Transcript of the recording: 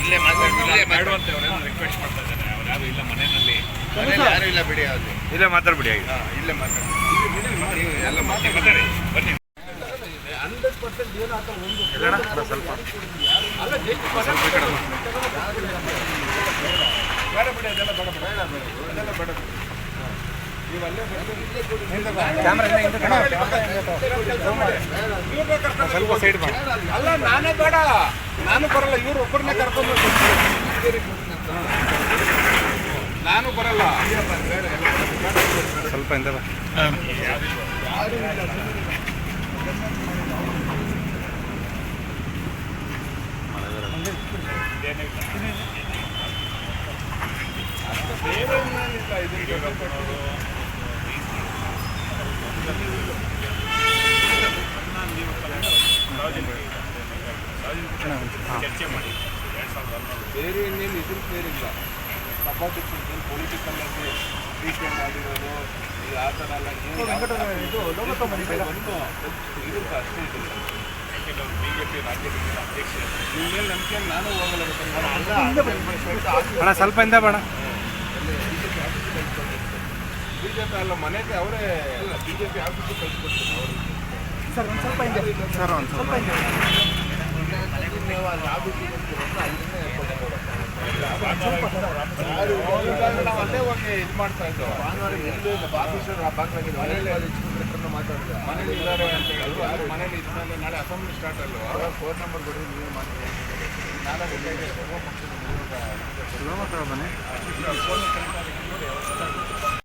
ಇಲ್ಲೇ ಅವರೆಲ್ಲ ರಿಕ್ವೆಸ್ಟ್ ಮಾಡ್ತಾ ಇದ್ದಾರೆ. ಅವ್ರು ಯಾರು ಇಲ್ಲ ಮನೆಯಲ್ಲಿ. ಯಾರು ಇಲ್ಲ ಬಿಡಿ ಅದು ಇಲ್ಲೇ ಮಾತಾಡ್ಬಿಡಿ ಹಾ, ಇಲ್ಲೇ ಮಾತಾಡಿ ಎಲ್ಲ ಮಾತಾಡಿ. ಬನ್ನಿ. ಸ್ವಲ್ಪ. ಬೇಡ ಬಿಡಿ ಅದೆಲ್ಲ ಬೇಡ ಬೇಡ. ಅದೆಲ್ಲ ಬೇಡ. ನೀವು ಅಲ್ಲೇ ಸ್ವಲ್ಪ ಸೈಡ್ ಮಾಡಿ ಅಲ್ಲ ನಾನೇ ಬೇಡ. ನಾನು ಬರಲ್ಲ ಇವ್ರು ಒಬ್ಬರನ್ನೇ ಕರ್ಕೊಂಡು ನಾನು ಬರಲ್ಲ. ಸ್ವಲ್ಪ ಹಿಂದೆ ಬೇರೆ ಇದಕ್ಕೆ ಚರ್ಚೆ ಮಾಡಿ. ಬೇರೆ ಇನ್ನೇನು ಇದ್ರ ಬೇರಿಲ್ಲ ಸಪಾಟಿಕ್ ಪೊಲಿಟಿಕಲ್ ಆಗಿ ಟೀಕೆ ಮಾಡಿರೋದು ಈ ಆ ಥರ ಎಲ್ಲ ಏನು ಬಂದು ಇದಕ್ಕೆ ಅಷ್ಟೇ ಇದು. ಬಿ ಜೆ ಪಿ ರಾಜ್ಯದ ಅಧ್ಯಕ್ಷ ನಿಮ್ಮ ಮೇಲೆ ನಂಬಿಕೆ ನಾನು ಹೋಗಲ್ಲ ಅಣ್ಣ ಸ್ವಲ್ಪ ಇಂದ ಬೇಡ ಬಿ ಜೆ ಪಿ ಅಲ್ಲ ಮನೆಗೆ ಅವರೇ ಬಿ ಜೆ ಪಿ ಆಫೀಸಿಗೆ ಸ್ವಲ್ಪ ಅವರು ಸರ್ ಒಂದು ಸ್ವಲ್ಪ ನಾವು ಅಲ್ಲೇ ಹೋಗಿ ಇದು ಮಾಡ್ತಾ ಇದ್ದೋ ಮನೇಲಿ ಇದ್ದಾರೆ ಅಂತ ಹೇಳಿದ್ರು ಯಾರು ಮನೇಲಿ ಇದ್ಮೇಲೆ ನಾಳೆ ಅಸೆಂಬ್ಲಿ ಸ್ಟಾರ್ಟ್ ಅವ್ರ ಫೋನ್ ನಂಬರ್ ಕೊಡಿ ನೀವು ಮಾಡಿ ನಾಳೆ ಬನ್ನಿ ಫೋನ್